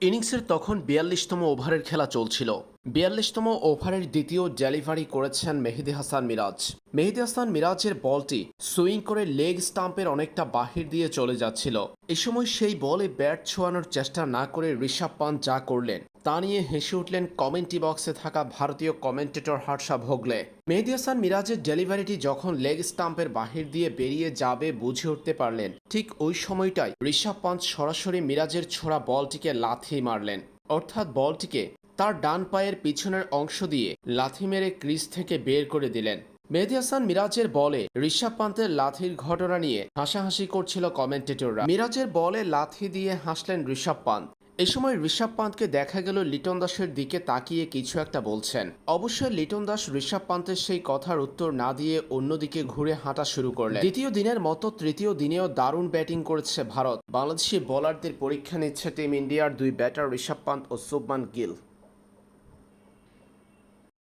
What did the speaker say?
ইনিংসের তখন বিয়াল্লিশতম ওভারের খেলা চলছিল। বিয়াল্লিশতম ওভারের দ্বিতীয় ডেলিভারি করেছেন মেহেদি হাসান মিরাজ। মেহেদি হাসান মিরাজের বলটি সুইং করে লেগ স্টাম্পের অনেকটা বাহির দিয়ে চলে যাচ্ছিল। এ সময় সেই বলে ব্যাট ছোঁয়ানোর চেষ্টা না করে ঋষভ পান্ত যা করলেন, তা নিয়ে হেসে উঠলেন কমেন্টি বক্সে থাকা ভারতীয় কমেন্টেটর হর্ষা ভোগলে। মেহেদি হাসান মিরাজের ডেলিভারিটি যখন লেগ স্টাম্পের বাহির দিয়ে বেরিয়ে যাবে বুঝে উঠতে পারলেন, ঠিক ওই সময়টাই ঋষভ পান্ত সরাসরি মিরাজের ছোড়া বলটিকে লাথি মারলেন। অর্থাৎ বলটিকে তার ডান পায়ের পিছনের অংশ দিয়ে লাথি মেরে ক্রিজ থেকে বের করে দিলেন। মেহেদি হাসান মিরাজের বলে ঋষভ পান্তের লাথির ঘটনা নিয়ে হাসাহাসি করছিল কমেন্টেটররা। মিরাজের বলে লাথি দিয়ে হাসলেন ঋষভ পান্ত। এ সময় ঋষভ পান্তকে দেখা গেল লিটন দাসের দিকে তাকিয়ে কিছু একটা বলছেন। অবশ্যই লিটন দাস ঋষভ পান্তের সেই কথার উত্তর না দিয়ে অন্যদিকে ঘুরে হাঁটা শুরু করলেন। দ্বিতীয় দিনের মতো তৃতীয় দিনেও দারুণ ব্যাটিং করেছে ভারত। বাংলাদেশি বোলারদের পরীক্ষা নিচ্ছে টিম ইন্ডিয়ার দুই ব্যাটার ঋষভ পান্ত ও শুভমান গিল।